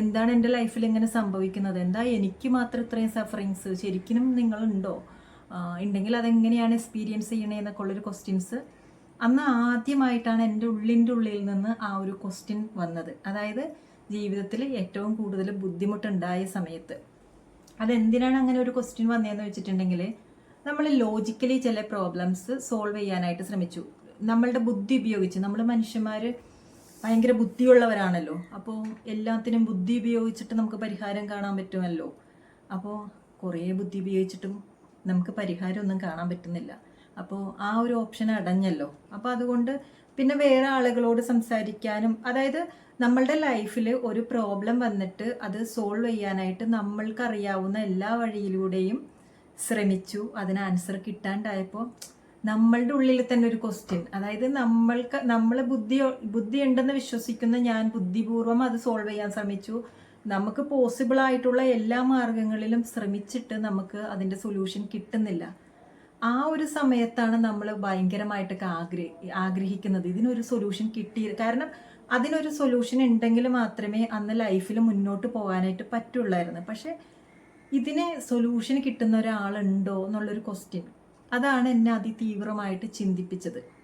എന്താണ് എന്റെ ലൈഫിൽ ഇങ്ങനെ സംഭവിക്കുന്നത്? എന്താ എനിക്ക് മാത്രം ഇത്രയും സഫറിങ്സ് ശരിക്കും നിങ്ങളുണ്ടോ? ഉണ്ടെങ്കിൽ അതെങ്ങനെയാണ് എക്സ്പീരിയൻസ് ചെയ്യണേ എന്നൊക്കെ ഉള്ളൊരു ക്വസ്റ്റ്യൻസ് അന്ന് ആദ്യമായിട്ടാണ് എന്റെ ഉള്ളിന്റെ ഉള്ളിൽ നിന്ന് ആ ഒരു ക്വസ്റ്റ്യൻ വന്നത്. അതായത് ജീവിതത്തിൽ ഏറ്റവും കൂടുതൽ ബുദ്ധിമുട്ടുണ്ടായ സമയത്ത്. അതെന്തിനാണ് അങ്ങനെ ഒരു ക്വസ്റ്റ്യൻ വന്നതെന്ന് വെച്ചിട്ടുണ്ടെങ്കിൽ നമ്മൾ ലോജിക്കലി ചില പ്രോബ്ലംസ് സോൾവ് ചെയ്യാനായിട്ട് ശ്രമിച്ചു. നമ്മളുടെ ബുദ്ധി ഉപയോഗിച്ച് നമ്മൾ മനുഷ്യന്മാർ ഭയങ്കര ബുദ്ധിയുള്ളവരാണല്ലോ. അപ്പോൾ എല്ലാത്തിനും ബുദ്ധി ഉപയോഗിച്ചിട്ട് നമുക്ക് പരിഹാരം കാണാൻ പറ്റുമല്ലോ. അപ്പോൾ കുറേ ബുദ്ധി ഉപയോഗിച്ചിട്ടും നമുക്ക് പരിഹാരമൊന്നും കാണാൻ പറ്റുന്നില്ല. അപ്പോൾ ആ ഒരു ഓപ്ഷൻ അടഞ്ഞല്ലോ. അപ്പോൾ അതുകൊണ്ട് പിന്നെ വേറെ ആളുകളോട് സംസാരിക്കാനും അതായത് നമ്മളുടെ ലൈഫിൽ ഒരു പ്രോബ്ലം വന്നിട്ട് അത് സോൾവ് ചെയ്യാനായിട്ട് നമ്മൾക്കറിയാവുന്ന എല്ലാ വഴിയിലൂടെയും ശ്രമിച്ചു അതിന് ആൻസർ കിട്ടാണ്ടായപ്പോൾ നമ്മളുടെ ഉള്ളിൽ തന്നെ ഒരു ക്വസ്റ്റ്യൻ അതായത് നമ്മൾക്ക് നമ്മൾ ബുദ്ധി ബുദ്ധി ഉണ്ടെന്ന് വിശ്വസിക്കുന്ന ഞാൻ ബുദ്ധിപൂർവം അത് സോൾവ് ചെയ്യാൻ ശ്രമിച്ചു. നമുക്ക് പോസിബിൾ ആയിട്ടുള്ള എല്ലാ മാർഗങ്ങളിലും ശ്രമിച്ചിട്ട് നമുക്ക് അതിന്റെ സൊല്യൂഷൻ കിട്ടുന്നില്ല. ആ ഒരു സമയത്താണ് നമ്മൾ ഭയങ്കരമായിട്ടൊക്കെ ആഗ്രഹ ആഗ്രഹിക്കുന്നത്. ഇതിനൊരു സൊല്യൂഷൻ കിട്ടി കാരണം അതിനൊരു സൊല്യൂഷൻ ഉണ്ടെങ്കിൽ മാത്രമേ അന്ന് ലൈഫിൽ മുന്നോട്ട് പോകാനായിട്ട് പറ്റുള്ളായിരുന്നു. പക്ഷേ ഇതിന് സൊല്യൂഷൻ കിട്ടുന്ന ഒരാളുണ്ടോ എന്നുള്ളൊരു ക്വസ്റ്റ്യൻ അതാണ് എന്നെ അതിതീവ്രമായിട്ട് ചിന്തിപ്പിച്ചത്.